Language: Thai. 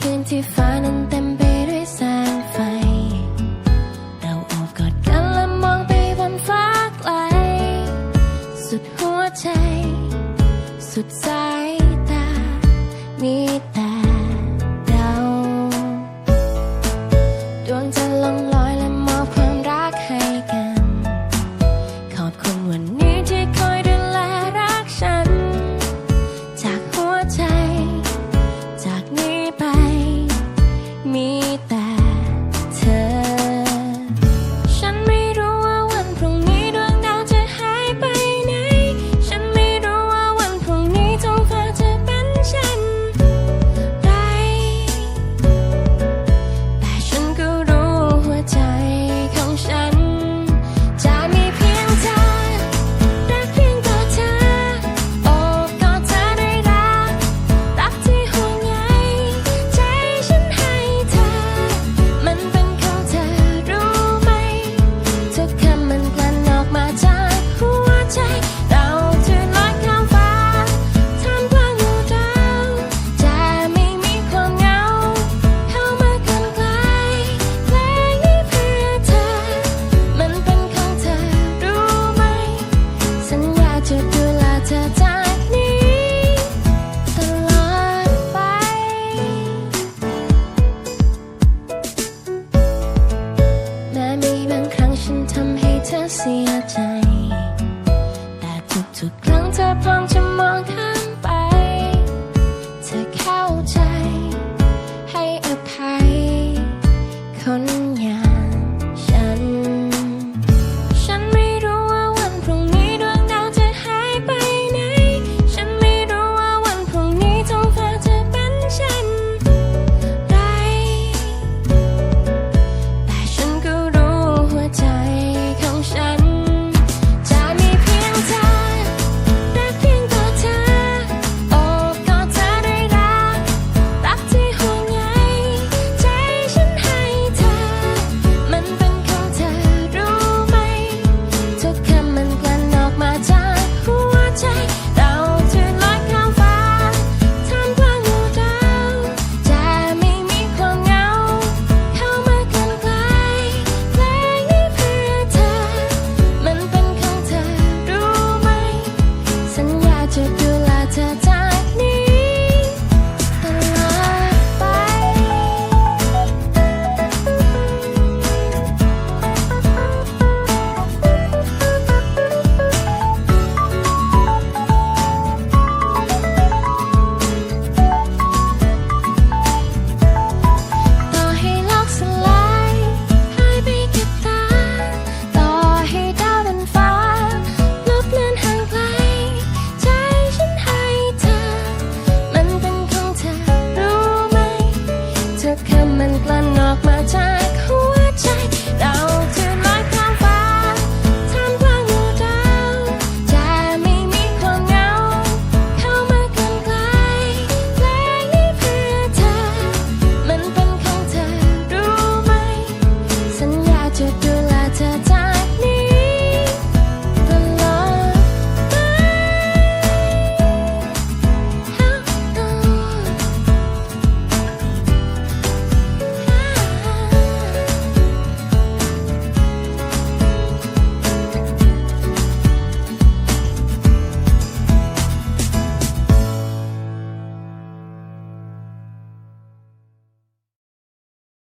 คืนที่ฟ้านั้นเต็มไปด้วยแสงไฟ เราโอบกอดกันและมองไปบนฟ้าไกล สุดหัวใจ สุดสายตามี จะดูแลเธอจากนี้ตลอดไป แม้มีบางครั้งฉันทำให้เธอเสียใจ แต่ทุกๆครั้งเธอพร้อมจะมองข้ามไป เธอเข้าใจให้อภัยคนอย่าง come